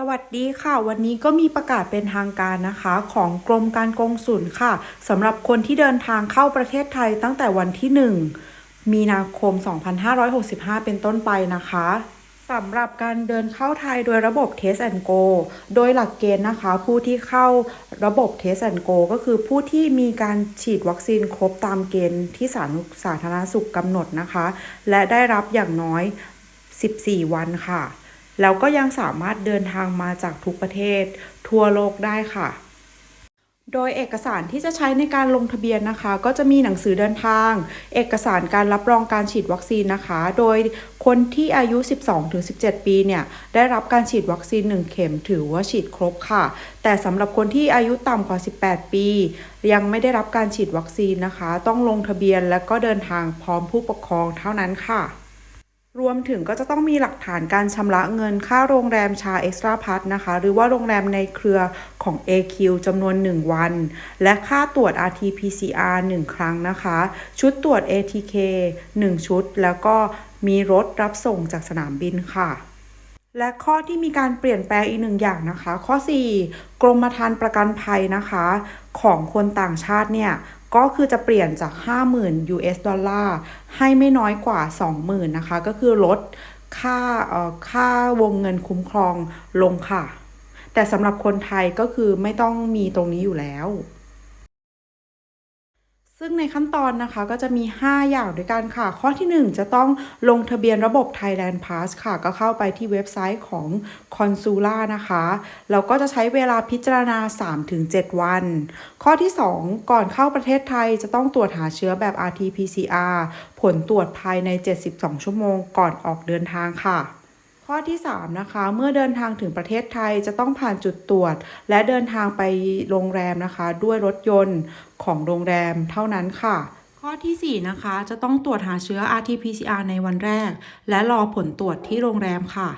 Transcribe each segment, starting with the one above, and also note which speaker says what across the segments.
Speaker 1: สวัสดีค่ะ วันนี้ก็มีประกาศเป็นทางการนะคะ ของกรมการกงสุลค่ะสำหรับคนที่เดินทางเข้าประเทศไทยตั้งแต่วันที่ 1 มีนาคม 2565 เป็นต้นไปนะคะสำหรับการเดินเข้าไทยโดยระบบ Test and Go โดยหลักเกณฑ์นะคะ ผู้ที่เข้าระบบ Test and Go ก็คือผู้ที่มีการฉีดวัคซีนครบตามเกณฑ์ที่สาธารณสาธารณสุขกำหนดนะคะ และได้รับอย่างน้อย 14 วันค่ะ แล้วก็ยังสามารถเดินทางมาจากทุกประเทศ ทั่วโลกได้ค่ะ โดยเอกสารที่จะใช้ในการลงทะเบียนนะคะ ก็จะมีหนังสือเดินทาง เอกสารการรับรองการฉีดวัคซีนนะคะ โดยคนที่อายุ 12-17 ปีเนี่ยได้รับการฉีดวัคซีน 1 เข็มถือว่าฉีดครบค่ะ แต่สำหรับคนที่อายุต่ำกว่า 18 ปี ยังไม่ได้รับการฉีดวัคซีนนะคะ ต้องลงทะเบียนและก็เดินทางพร้อมผู้ปกครองเท่านั้นค่ะ รวมถึงก็จะต้องมีหลักฐานการชำระเงินค่าโรงแรมชาเอ็กซ์ตร้าพัทนะคะ หรือว่าโรงแรมในเครือของ AQ จำนวน 1 วัน และค่าตรวจ RT-PCR 1 ครั้งนะคะ ชุดตรวจ ATK 1 ชุด แล้วก็มีรถรับส่งจากสนามบินค่ะและข้อที่มีการเปลี่ยนแปลงอีกหนึ่งอย่างนะคะ ข้อ 4 กรมธรรม์ประกันภัยนะคะ ของคนต่างชาติเนี่ย ก็คือจะเปลี่ยนจาก 50,000 US ดอลลาร์ให้ไม่น้อยกว่า 20,000นะคะ ก็คือลดค่าเอ่อค่าวงเงินคุ้มครองลงค่ะ แต่สำหรับคนไทยก็คือไม่ต้องมีตรงนี้อยู่แล้ว ซึ่งในขั้นตอนนะคะก็จะมี 5 อย่างด้วยกันค่ะ ข้อที่ 1 จะต้องลงทะเบียนระบบ Thailand Pass ค่ะ ก็เข้าไปที่เว็บไซต์ของ Consula นะคะแล้วก็จะใช้เวลาพิจารณา 3-7 วัน ข้อที่ 2 ก่อนเข้าประเทศไทยจะต้องตรวจหาเชื้อแบบ RT-PCR ผลตรวจภายใน 72 ชั่วโมงก่อนออกเดินทางค่ะ ข้อที่3นะคะเมื่อเดินทางถึงประเทศไทยจะต้องผ่านจุดตรวจ และเดินทางไปโรงแรมนะคะ ด้วยรถยนต์ของโรงแรมเท่านั้นค่ะ ข้อที่ 4 นะคะ จะต้องตรวจหาเชื้อ RT-PCR ในวันแรก และรอผลตรวจที่โรงแรมค่ะ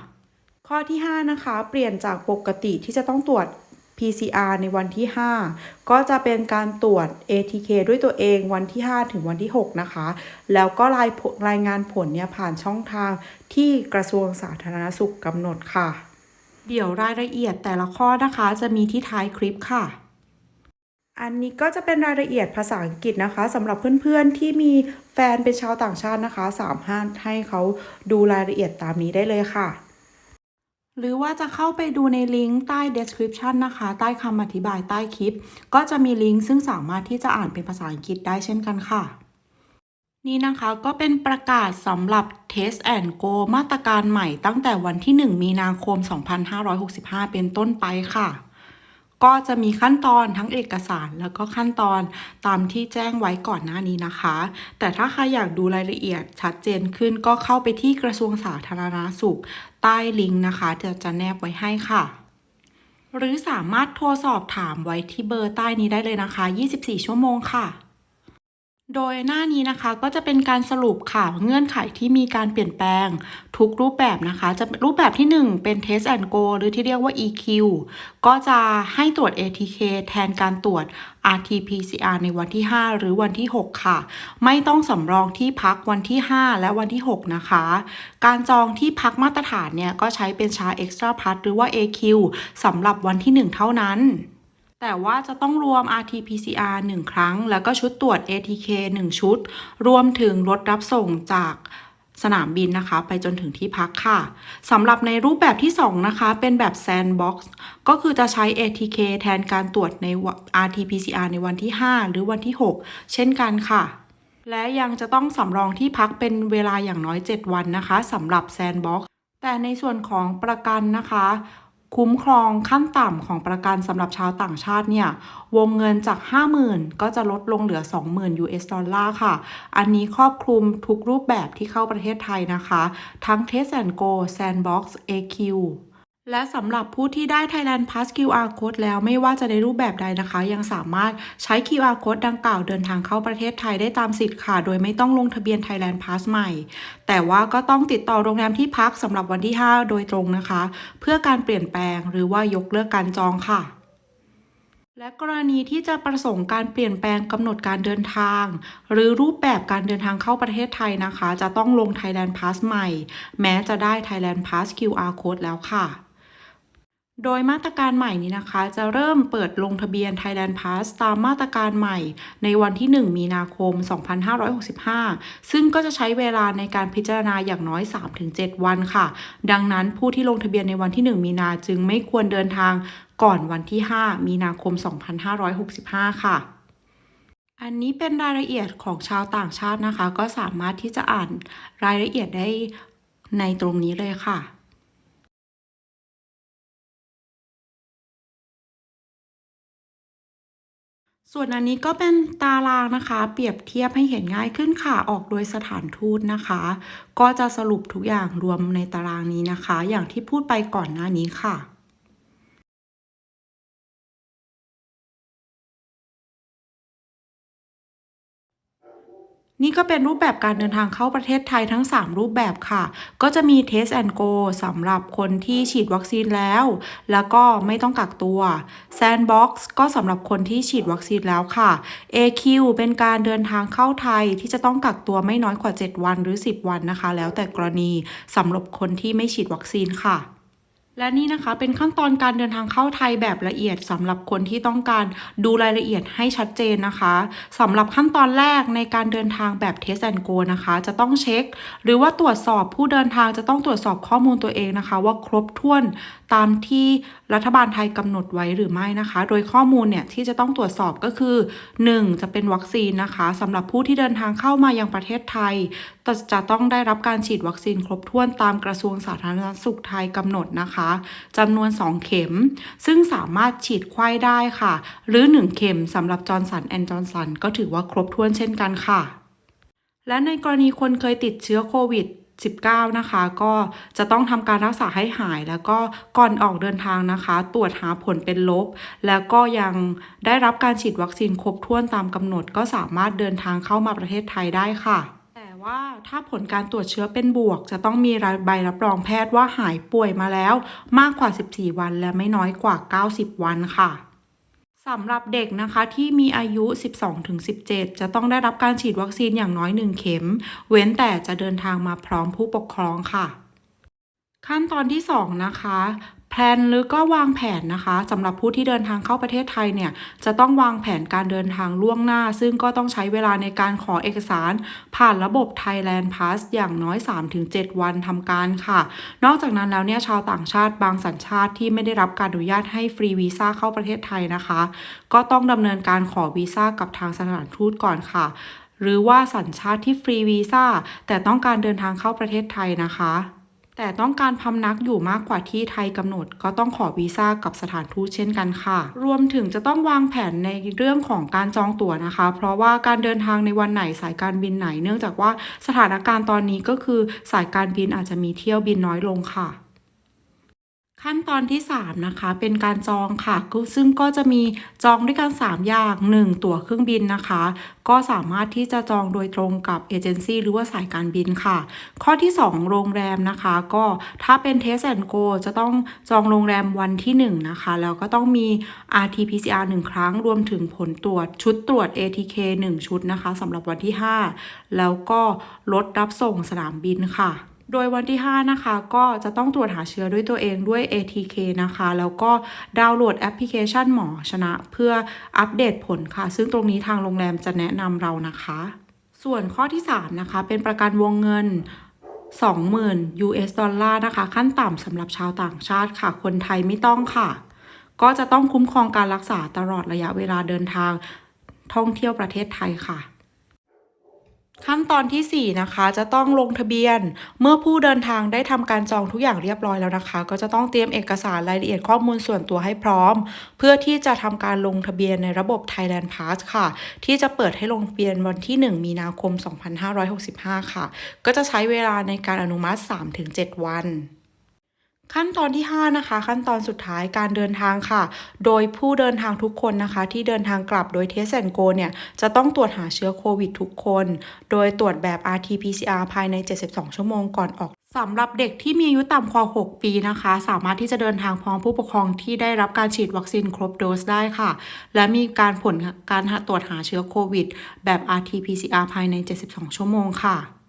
Speaker 1: ข้อที่ 5 นะคะ เปลี่ยนจากปกติที่จะต้องตรวจ PCR ในวันที่ 5 ก็จะเป็นการตรวจ ATK ด้วยตัวเองวันที่ 5 ถึงวันที่ 6 นะคะ แล้วก็รายผลรายงานผลเนี่ยผ่านช่องทางที่กระทรวงสาธารณสุขกำหนดค่ะ เดี๋ยวรายละเอียดแต่ละข้อนะคะจะมีที่ท้ายคลิปค่ะอันนี้ก็จะเป็นรายละเอียดภาษาอังกฤษนะคะสำหรับเพื่อนๆที่มีแฟนเป็นชาวต่างชาตินะคะ สามารถให้เขาดูรายละเอียดตามนี้ได้เลยค่ะ หรือว่าจะเข้าไปดูในลิงก์ใต้ description นะคะ ใต้คำอธิบายใต้คลิป ก็จะมีลิงก์ซึ่งสามารถที่จะอ่านเป็นภาษาอังกฤษได้เช่นกันค่ะ นี่นะคะก็เป็นประกาศสำหรับ Test and Go มาตรการใหม่ตั้งแต่วันที่ 1 มีนาคม 2565 เป็นต้นไปค่ะ ก็จะมีขั้นตอนทั้งเอกสารแล้วก็ขั้นตอนตามที่แจ้งไว้ก่อนหน้านี้นะคะ แต่ถ้าใครอยากดูรายละเอียดชัดเจนขึ้นก็เข้าไปที่กระทรวงสาธารณาสุข ใต้ลิงก์นะคะจะจะแนบไว้ให้ค่ะ หรือสามารถโทรสอบถามไว้ที่เบอร์ใต้นี้ได้เลยนะคะ 24 ชั่วโมงค่ะ โดยหน้านี้นะคะก็จะเป็นการสรุปข่าวเงื่อนไขที่มีการเปลี่ยนแปลง ทุกรูปแบบนะคะ จะรูปแบบที่ 1 เป็น Test and Go หรือที่เรียกว่า EQ ก็จะให้ตรวจ ATK แทนการตรวจ RT-PCR ในวันที่ 5 หรือวันที่ 6 ค่ะ ไม่ต้องสำรองที่พักวันที่ 5 และวันที่ 6 นะคะ การจองที่พักมาตรฐานเนี่ยก็ใช้เป็นชา Extra Plus หรือว่า AQ สำหรับวันที่ 1 เท่านั้น แต่ว่าจะต้องรวม RT-PCR 1 ครั้ง แล้วก็ชุดตรวจ ATK 1 ชุด รวมถึงรถรับส่งจากสนามบินนะคะ ไปจนถึงที่พักค่ะสำหรับในรูปแบบที่ 2 นะคะ เป็นแบบ Sandbox ก็คือจะใช้ ATK แทนการตรวจใน RT-PCR ในวันที่ 5 หรือวันที่ 6 เช่นกันค่ะ และยังจะต้องสำรองที่พักเป็นเวลาอย่างน้อย 7 วันนะคะสำหรับ Sandbox แต่ในส่วนของประกันนะคะ คุ้มครองขั้นต่ำของประกันสำหรับชาวต่างชาติเนี่ย วงเงินจาก 50,000 ก็จะลดลงเหลือ 20,000 US ดอลลาร์ค่ะ อันนี้ครอบคลุมทุกรูปแบบที่เข้าประเทศไทยนะคะ ทั้ง Test and Go Sandbox AQ และสำหรับผู้ที่ได้ Thailand Pass QR Code แล้วไม่ว่าจะในรูปแบบใดนะคะ ยังสามารถใช้ QR Code ดังกล่าวเดินทางเข้าประเทศไทยได้ตามสิทธิ์ค่ะ โดยไม่ต้องลงทะเบียน Thailand Pass ใหม่ แต่ว่าก็ต้องติดต่อโรงแรมที่พักสำหรับวันที่ 5 โดยตรงนะคะ เพื่อการเปลี่ยนแปลงหรือว่ายกเลิกการจองค่ะและกรณีที่จะประสงค์การเปลี่ยนแปลงกำหนดการเดินทาง หรือรูปแบบการเดินทางเข้าประเทศไทยนะคะ จะต้องลง Thailand Pass ใหม่ แม้จะได้ Thailand Pass QR Code แล้วค่ะ โดยมาตรการใหม่นี้นะคะ จะเริ่มเปิดลงทะเบียน Thailand Pass ตามมาตรการใหม่ในวันที่ 1 มีนาคม 2565 ซึ่งก็จะใช้เวลาในการพิจารณาอย่างน้อย 3-7 วันค่ะ ดังนั้นผู้ที่ลงทะเบียนในวันที่ 1 มีนาจึงไม่ควรเดินทางก่อนวันที่ 5 มีนาคม 2565 ค่ะอันนี้เป็นรายละเอียดของชาวต่างชาตินะคะ ก็สามารถที่จะอ่านรายละเอียดได้ในตรงนี้เลยค่ะ ส่วนอันนี้ก็เป็นตารางนะคะ เปรียบเทียบให้เห็นง่ายขึ้นค่ะ ออกโดยสถานทูตนะคะ ก็จะสรุปทุกอย่างรวมในตารางนี้นะคะ อย่างที่พูดไปก่อนหน้านี้ค่ะ นี่ก็เป็นรูปแบบการเดินทางเข้าประเทศไทยทั้ง 3 รูปแบบค่ะ ก็จะมี Test and Go สำหรับคนที่ฉีดวัคซีนแล้ว แล้วก็ไม่ต้องกักตัว Sandbox ก็สำหรับคนที่ฉีดวัคซีนแล้วค่ะ AQ เป็นการเดินทางเข้าไทยที่จะต้องกักตัวไม่น้อยกว่า 7 วันหรือ 10 วันนะคะ แล้วแต่กรณีสำหรับคนที่ไม่ฉีดวัคซีนค่ะ และนี่นะคะเป็นขั้นตอนการเดินทางเข้าไทยแบบละเอียดสำหรับคนที่ต้องการดูรายละเอียดให้ชัดเจนนะคะสำหรับขั้นตอนแรกในการเดินทางแบบ Test and Go นะคะ จะต้องเช็ค หรือว่าตรวจสอบผู้เดินทางจะต้องตรวจสอบข้อมูลตัวเองนะคะ ว่าครบถ้วนตามที่รัฐบาลไทยกำหนดไว้หรือไม่นะคะ โดยข้อมูลเนี่ยที่จะต้องตรวจสอบก็คือ 1. จะเป็นวัคซีนนะคะสำหรับผู้ที่เดินทางเข้ามายังประเทศไทยจะต้องได้รับการฉีดวัคซีนครบถ้วนตามกระทรวงสาธารณสุขไทยกำหนดนะคะจำนวน 2 เข็ม ซึ่งสามารถฉีดไข้ได้ค่ะ หรือ 1 เข็มสำหรับจอร์นสันแอนด์จอร์นสันก็ถือว่าครบถ้วนเช่นกันค่ะ และในกรณีคนเคยติดเชื้อโควิด19 นะคะก็จะต้องทำการรักษาให้หาย แล้วก็ก่อนออกเดินทางนะคะ ตรวจหาผลเป็นลบ แล้วก็ยังได้รับการฉีดวัคซีนครบถ้วนตามกำหนด ก็สามารถเดินทางเข้ามาประเทศไทยได้ค่ะ ว่าถ้าผลการตรวจเชื้อเป็นบวก จะต้องมีใบรับรองแพทย์ว่าหายป่วยมาแล้วมากกว่า 14 วัน และไม่น้อยกว่า 90 วันค่ะสำหรับเด็กนะคะที่มีอายุ 12-17 จะต้องได้รับการฉีดวัคซีนอย่างน้อย 1 เข็ม เว้นแต่จะเดินทางมาพร้อมผู้ปกครองค่ะ ขั้นตอนที่ 2 นะคะ แพลนหรือก็วางแผนนะคะสำหรับผู้ที่เดินทางเข้าประเทศไทยเนี่ยจะต้องวางแผนการเดินทางล่วงหน้า ซึ่งก็ต้องใช้เวลาในการขอเอกสาร ผ่านระบบ Thailand Pass อย่างน้อย 3-7 วันทำการค่ะ นอกจากนั้นแล้วเนี่ยชาวต่างชาติบางสัญชาติที่ไม่ได้รับการอนุญาตให้ฟรีวีซ่าเข้าประเทศไทยนะคะ ก็ต้องดำเนินการขอวีซ่ากับทางสถานทูตก่อนค่ะ หรือว่าสัญชาติที่ฟรีวีซ่าแต่ต้องการเดินทางเข้าประเทศไทยนะคะ แต่ต้องการพำนักอยู่มากกว่าที่ไทยกำหนด ก็ต้องขอวีซ่ากับสถานทูตเช่นกันค่ะ รวมถึงจะต้องวางแผนในเรื่องของการจองตั๋วนะคะ เพราะว่าการเดินทางในวันไหนสายการบินไหน เนื่องจากว่าสถานการณ์ตอนนี้ก็คือสายการบินอาจจะมีเที่ยวบินน้อยลงค่ะ ขั้นตอนที่ 3 นะคะ เป็นการจองค่ะ ซึ่งก็จะมีจองด้วยกัน 3 อย่าง 1 ตั๋วเครื่องบินนะคะ ก็สามารถที่จะจองโดยตรงกับเอเจนซี่หรือว่าสายการบินค่ะ ข้อที่ 2 โรงแรมนะคะ ก็ถ้าเป็น Test and Go จะต้องจองโรงแรมวันที่ 1 นะคะ แล้วก็ต้องมี RT-PCR 1 ครั้ง รวมถึงผลตรวจชุดตรวจ ATK 1 ชุดนะคะสำหรับวันที่ 5 แล้วก็รถรับส่งสนามบินค่ะ โดยวันที่ 5 นะคะ ก็จะต้องตรวจหาเชื้อด้วยตัวเองด้วย ATK นะคะ แล้วก็ดาวน์โหลดแอปพลิเคชันหมอชนะ เพื่ออัปเดตผลค่ะ ซึ่งตรงนี้ทางโรงแรมจะแนะนำเรานะคะ ส่วนข้อที่ 3 นะคะ เป็นประกันวงเงิน20,000 US ดอลลาร์นะคะ ขั้นต่ำสำหรับชาวต่างชาติค่ะ คนไทยไม่ต้องค่ะ ก็จะต้องคุ้มครองการรักษาตลอดระยะเวลาเดินทางท่องเที่ยวประเทศไทยค่ะ ขั้นตอนที่ 4 นะคะจะต้องลงทะเบียน เมื่อผู้เดินทางได้ทำการจองทุกอย่างเรียบร้อยแล้วนะคะ ก็จะต้องเตรียมเอกสารรายละเอียดข้อมูลส่วนตัวให้พร้อม เพื่อที่จะทำการลงทะเบียนในระบบ Thailand Pass ค่ะ ที่จะเปิดให้ลงทะเบียนวันที่ 1 มีนาคม 2565 ค่ะ ก็จะใช้เวลาในการอนุมัติ 3-7 วัน ขั้นตอนที่ 5 นะคะ ขั้นตอนสุดท้ายการเดินทางค่ะ โดยผู้เดินทางทุกคนนะคะ ที่เดินทางกลับโดย Test and Go เนี่ยจะต้องตรวจหาเชื้อโควิดทุกคน โดยตรวจแบบ RT-PCR ภายใน 72 ชั่วโมงก่อนออกสำหรับเด็กที่มีอายุต่ำกว่า 6 ปีนะคะ สามารถที่จะเดินทางพร้อมผู้ปกครองที่ได้รับการฉีดวัคซีนครบโดสได้ค่ะ และมีการผลการตรวจหาเชื้อโควิด แบบ RT-PCR ภายใน 72 ชั่วโมงค่ะ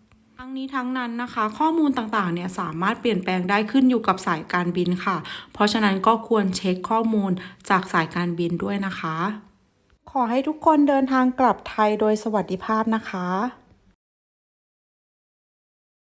Speaker 1: ทั้งนี้ทั้งนั้นนะคะ ข้อมูลต่างๆเนี่ยสามารถเปลี่ยนแปลงได้ขึ้นอยู่กับสายการบินค่ะ เพราะฉะนั้นก็ควรเช็คข้อมูลจากสายการบินด้วยนะคะ ขอให้ทุกคนเดินทางกลับไทยโดยสวัสดิภาพนะคะ